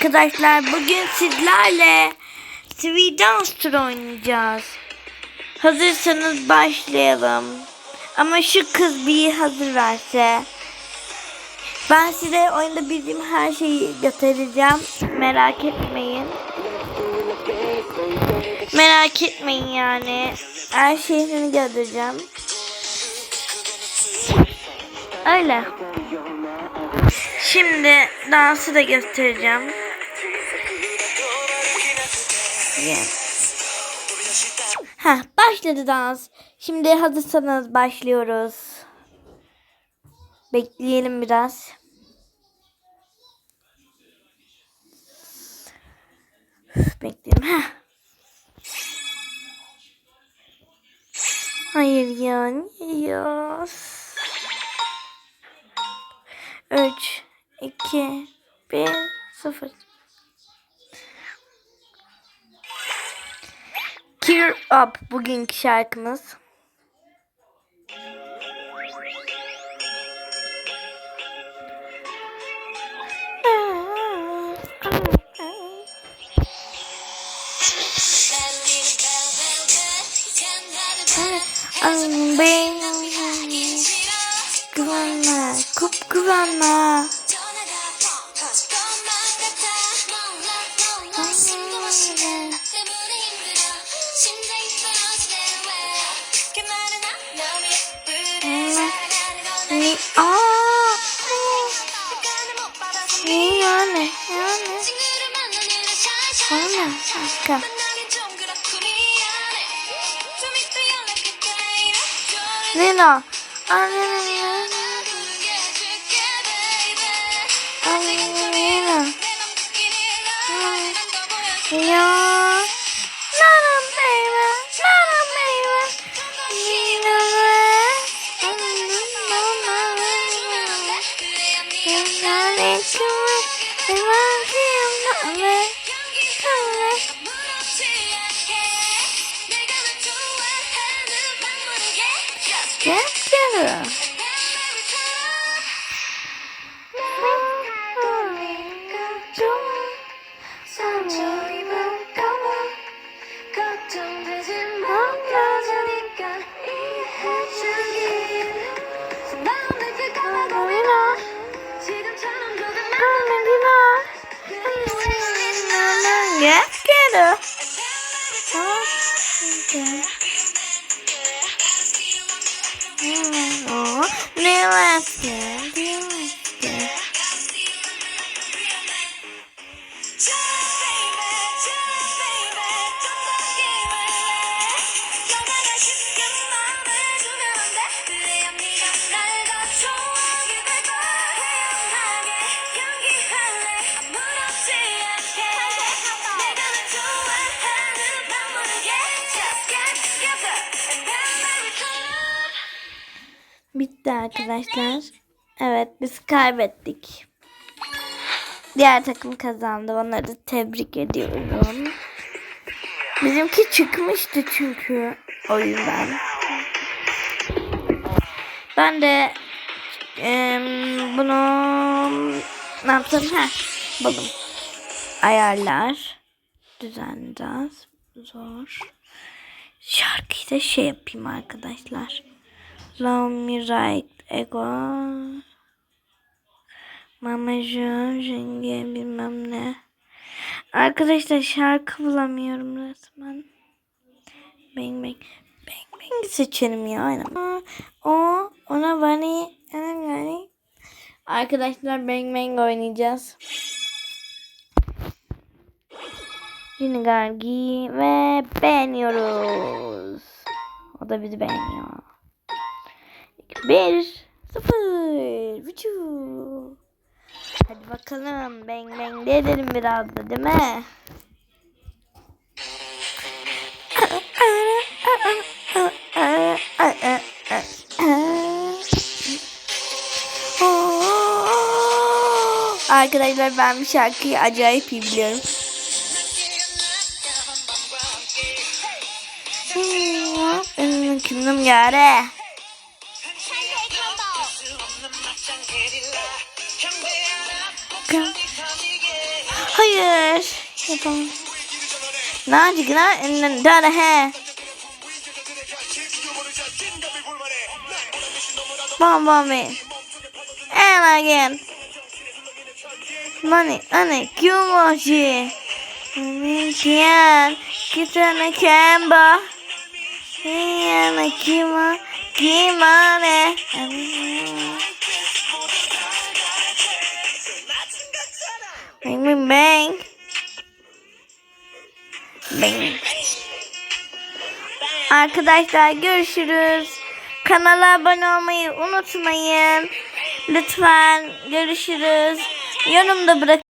Arkadaşlar bugün sizlerle Sweet Dancer oynayacağız. Hazırsanız başlayalım. Ama şu kız bir hazır verse. Ben size oyunda bildiğim her şeyi göstereceğim. Merak etmeyin. Merak etmeyin yani. Her şeyini göstereceğim. Öyle. Şimdi dansı da göstereceğim. Yeah. Heh, başladı dans. Şimdi hazırsanız başlıyoruz. Bekleyelim biraz. Bekleyelim. Heh. Hayır ya. niye ya? 3, 2, 1, 0. Cheer Up bugünkü şarkımız. Ben güvenme, kup güvenme. 시켜. 리나, 아리나, 아리나, 안녕. 나는 베이비, 나는 베이비, 니는 왜? 나는 너만 왜? 나는 그만, 내만 together. Get Mm-hmm. you know, new lesson. Bitti arkadaşlar. Evet biz kaybettik. Diğer takım kazandı. Onları tebrik ediyorum. Bizimki çıkmıştı çünkü o yüzden. Ben de em, bunu ne yaptım? Ha, buldum. Ayarlar. Düzenleyeceğiz. Zor. Şarkıyı da şey yapayım arkadaşlar. Right ego. Mamacığım jenge bilmem ne. Arkadaşlar şarkı bulamıyorum resmen. Bang bang. Bang bang seçelim ya aynen. O ona bani bani. Arkadaşlar bang bang oynayacağız. Yine Gargi ve beğeniyoruz. O da bizi beğeniyor. Bir, sıfır, üçü. Hadi bakalım bang bang de edelim biraz da değil mi? Arkadaşlar ben bir şarkıyı acayip iyi biliyorum. Kimdim gare? Hayır. Yapamam. Naci gına dara he. Bam bam be. And again. Money, money, kumoji. Kian, kita na kamba. Kian, kima, kimane. Bang, bang, bang. Bang. Arkadaşlar görüşürüz. Kanala abone olmayı unutmayın. Lütfen görüşürüz. Yorumda bırakın.